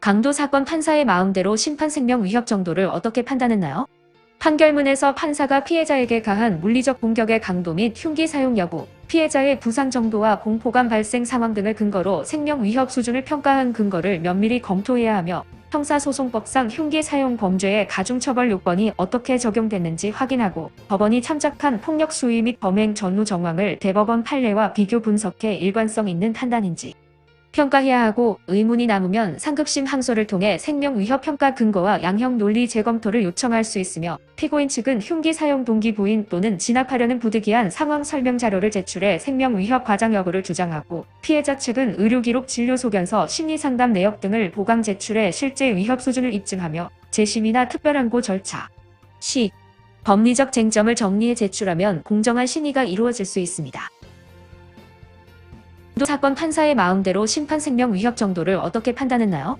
강도 사건 판사의 마음대로 심판 생명 위협 정도를 어떻게 판단했나요? 판결문에서 판사가 피해자에게 가한 물리적 공격의 강도 및 흉기 사용 여부, 피해자의 부상 정도와 공포감 발생 상황 등을 근거로 생명 위협 수준을 평가한 근거를 면밀히 검토해야 하며 형사소송법상 흉기 사용 범죄의 가중처벌 요건이 어떻게 적용됐는지 확인하고 법원이 참작한 폭력 수위 및 범행 전후 정황을 대법원 판례와 비교 분석해 일관성 있는 판단인지 평가해야 하고 의문이 남으면 상급심 항소를 통해 생명 위협 평가 근거와 양형 논리 재검토를 요청할 수 있으며 피고인 측은 흉기 사용 동기 부인 또는 진압하려는 부득이한 상황 설명 자료를 제출해 생명 위협 과장 여부를 주장하고 피해자 측은 의료 기록 진료 소견서 심리 상담 내역 등을 보강 제출해 실제 위협 수준을 입증하며 재심이나 특별항고 절차 시 법리적 쟁점을 정리해 제출하면 공정한 심의가 이루어질 수 있습니다. 또 사건 판사의 마음대로 심판 생명 위협 정도를 어떻게 판단했나요?